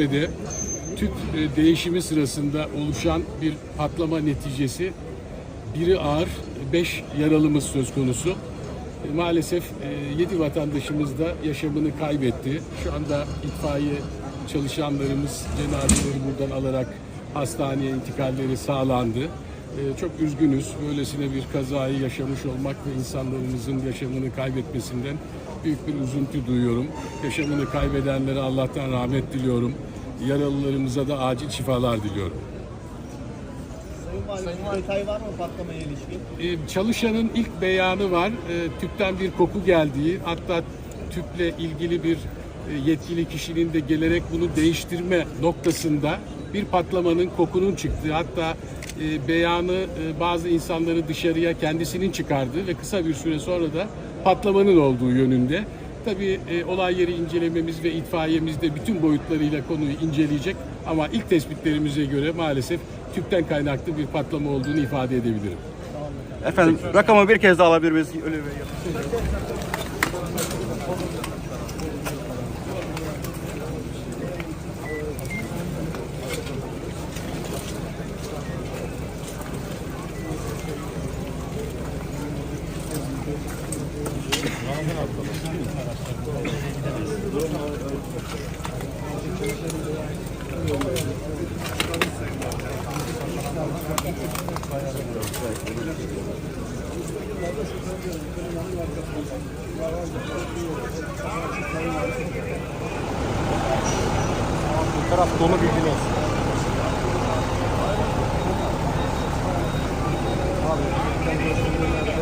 de tüp e, değişimi sırasında oluşan bir patlama neticesi biri ağır, beş yaralımız söz konusu. E, Maalesef 7 vatandaşımız da yaşamını kaybetti. Şu anda itfaiye çalışanlarımız cenazeleri buradan alarak hastaneye intikalleri sağlandı. E, Çok üzgünüz. Böylesine bir kazayı yaşamış olmak ve insanlarımızın yaşamını kaybetmesinden büyük bir üzüntü duyuyorum. Yaşamını kaybedenlere Allah'tan rahmet diliyorum. Yaralılarımıza da acil şifalar diliyorum. Sayın Valim, detay var mı patlamaya ilişkin? Ee, Çalışanın ilk beyanı var. Ee, Tüpten bir koku geldiği, hatta tüple ilgili bir e, yetkili kişinin de gelerek bunu değiştirme noktasında bir patlamanın kokunun çıktığı, hatta e, beyanı e, bazı insanları dışarıya kendisinin çıkardığı ve kısa bir süre sonra da patlamanın olduğu yönünde. Tabii e, olay yeri incelememiz ve itfaiyemiz de bütün boyutlarıyla konuyu inceleyecek ama ilk tespitlerimize göre maalesef tüpten kaynaklı bir patlama olduğunu ifade edebilirim. Efendim rakamı bir kez daha alabilir miyiz? Ölü Bu taraf dolu bilgin olsun. Abi,